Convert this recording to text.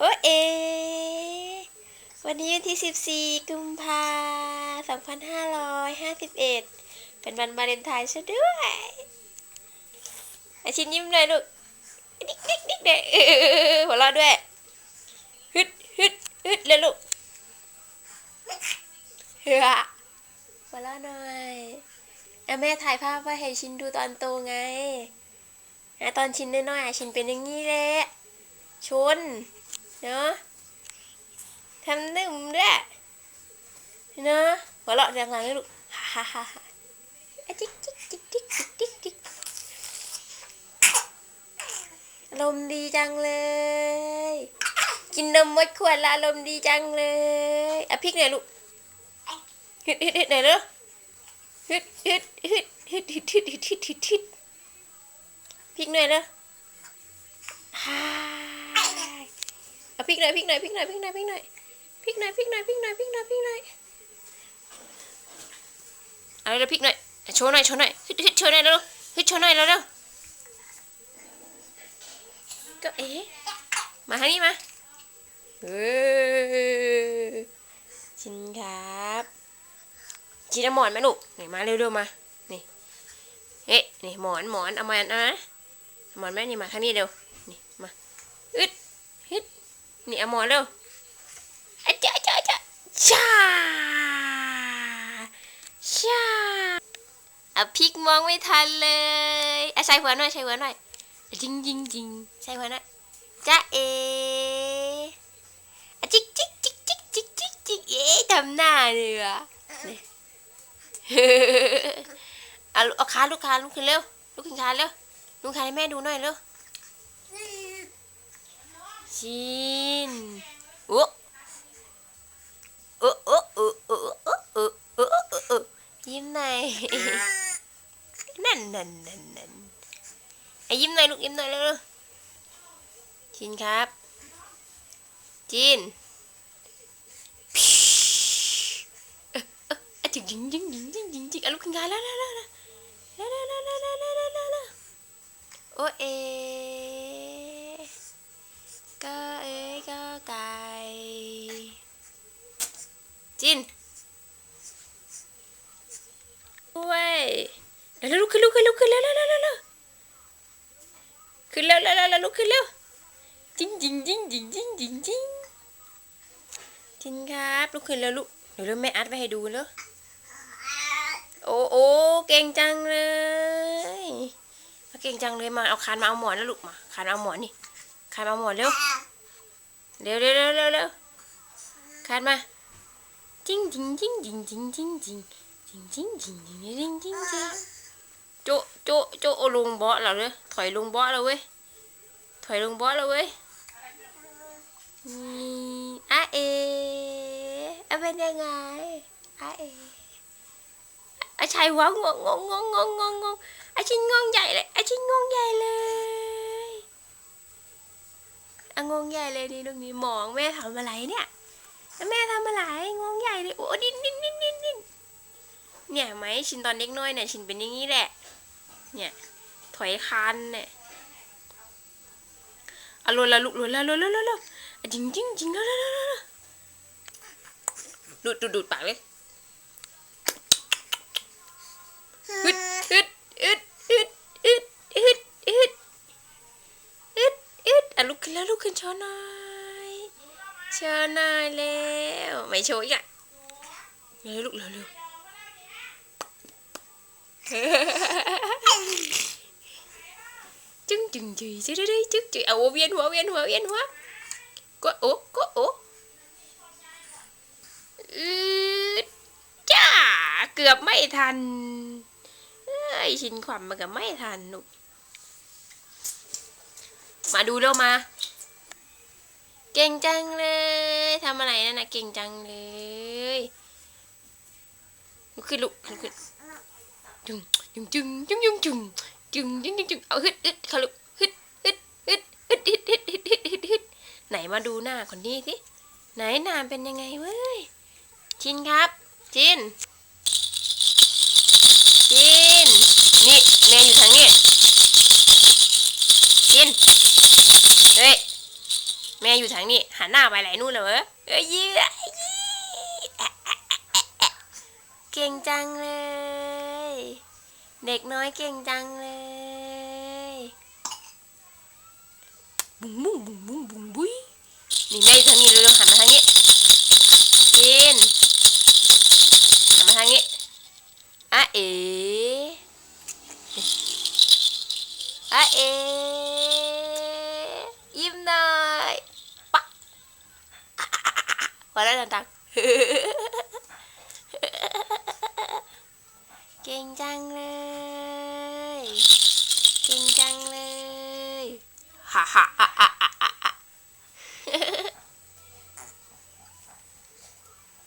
โอ้เอ วันนี้วันที่ 14 กุมภาพันธ์2551 เป็นวันวาเลนไทน์ซะด้วยอาชินยิ้มเลยลูกดิ๊กดิ๊กดิ๊กเด็กเอหัวเราะด้วย ฮึดฮึดฮึดเลยลูกเฮ้อหัวเราะหน่อยอะแม่ถ่ายภาพไว้ให้ชินดูตอนโตไงอะตอนชินน้อยๆอะชินเป็นอย่างนี้แหละชน เนาะทำนึ่มด้วยเนาะหัวเราะดังๆเลยลูกฮ่าฮ่าฮ่าจิ๊กจิ๊กจิ๊กจิ๊กจิ๊กจิ๊กจิ๊กอารมณ์ดีจังเลย กินนมหมดขวดละอารมณ์ดีจังเลยอะพริกหน่อยลูกฮึดฮึดฮึดหน่อยเร็วฮึดฮึดฮึดฮึดฮึดฮึดฮึดฮึดฮึดพริกหน่อยเร็วฮ่ กหน่อยพิกหน่อยพิกหน่อยพิกหน่อยพิกหน่อยพิกหน่อยพิกหน่อยพิกหน่อยพิกหน่อยพิกหน่อยเอาเลยพริกหน่อยโชว์หน่อยโชว์หน่อยฮึดฮึดโชว์หน่อยเร็วฮึดโชว์หน่อยเร็วเร็วก็เอ๊ะมาทางนี้มาเออชินครับชินเอาหมอนไหมลูกนี่มาเร็วๆมานี่เอ๊ะนี่หมอนหมอนเอามาอานะหมอนแม่นี่มาทางนี้เร็วนี่มาอึดฮิต นี่เอาหมอเร็วอะจ้าจ้าจ้าชาชาอะพริกมองไม่ทันเลยอะใส่หัวหน่อยใส่หัวหน่อยจริงจริงจริงใส่หัวหน่อยจ้าเออะจิกจิกจิกจิกจิกจิกจิกเอ๊ทำหน้าเลยอะนี่อะเอาขาลูกขาลุกขึ้นเร็วลุกขึ้นขาเร็วลุกขาให้แม่ดูหน่อยเร็วชิ นั่นนั่นนั่นนั่นไอ้ยิ้มหน่อยลูกยิ้มหน่อยเร็วๆชินครับ จินจิงจิงจิงจิงจิงจิงจิงอะลูกขึ้นขาแล้วแล้วแล้วแล้วแล้วแล้วแล้วแล้วแล้วแล้วโอเอก็เอก็ไก่จินด้วย เร็วลุกขึ้นลุกขึ้นลุกขึ้นเร็วเร็วเร็วเร็วขึ้นเร็วเร็วเร็วลุกขึ้นเร็วจิงจิงจิงจิงจิงจิงจิงจินครับลุกขึ้นเร็วลูกเดี๋ยวเร็วแม่อัดไว้ให้ดูเร็วโอ้โอ้เก่งจังเลยเก่งจังเลยมาเอาคานมาเอาหมอนแล้วลูกมาคานเอาหมอนนี่คานมาหมดเร็วเร็วเร็วเร็วเร็วเร็วคานมาจิงจิงจิงจิงจิงจิงจิงจิงจิงจิงจิงจิงจิงจิง โจโจโจเอลงเบาะแล้วเลยถอยลงเบาะแล้วเว้ยถอยลงเบาะแล้วเว้ยนี่อะเออะเป็นยังไงอะเออะชายหวงงงงงงงงงงอะชิ้นงงใหญ่เลยอะชิ้นงงใหญ่เลยอะงงใหญ่เลยนี่ลูกนี่มองแม่ทำอะไรเนี่ยแม่ทำอะไรงงใหญ่เลยโอ้ดิ้นดิ้นดิ้นดิ้นเนี่ยไหมชินตอนเด็กน้อยเนี่ยชินเป็นอย่างนี้แหละ เนี่ย ถอยคันเนี่ยอะลุละลุกลุละลุละลุละอะจริงจริงจริงละละละละดูดดูดดูดปากเลยฮึดฮึดฮึดฮึดฮึดฮึดฮึดอึดอึดอะลุกขึ้นแล้วลุกขึ้นโชว์หน่อยโชว์หน่อยแล้วไม่โชว์อีกอะเร็วลุกเร็วเร็ว จึงจึงจึงจึงจึงจึงจึงเอาเวียนหัวเวียนหัวเวียนหัวก็โอ้ก็โอ้อืดจ้าเกือบไม่ทันเอ้ยชินขวัญมันก็ไม่ทันลูกมาดูเร็วมา เก่งจังเลยทำอะไรนั่นนะเก่งจังเลยลุกขึ้นลุกลุกขึ้นจึงจึงจึงจึงจึงจึง จึงจึงจึงจึงเอาฮึดฮึดเขาลุกฮึดฮึดฮึดฮึดฮึดฮึดฮึดฮึดฮึดฮึดไหนมาดูหน้าคนนี้สิไหนหน้าเป็นยังไงเว้ยชินครับ ชินชินนี่แม่อยู่ทางนี้ชินเฮ้ยแม่อยู่ทางนี้หันหน้าไปไหนนู่นเลยเว้ยเอ้ยยี่อะยี่แอะแอะแอะแอะแอะเก่งจังเลย เด็กน้อยเก่งจังเลยบุ้งบุ้งบุ้งบุ้งบุ้งบุ้ยนี่แม่อยู่ทางนี้เร็วๆหันมาทางนี้กินหันมาทางนี้อะเอ๋อะเอ๋ยิ้มหน่อยปะพอแล้วตังๆ เก่งจังเลย เก่งจังเลย ฮ่าฮ่า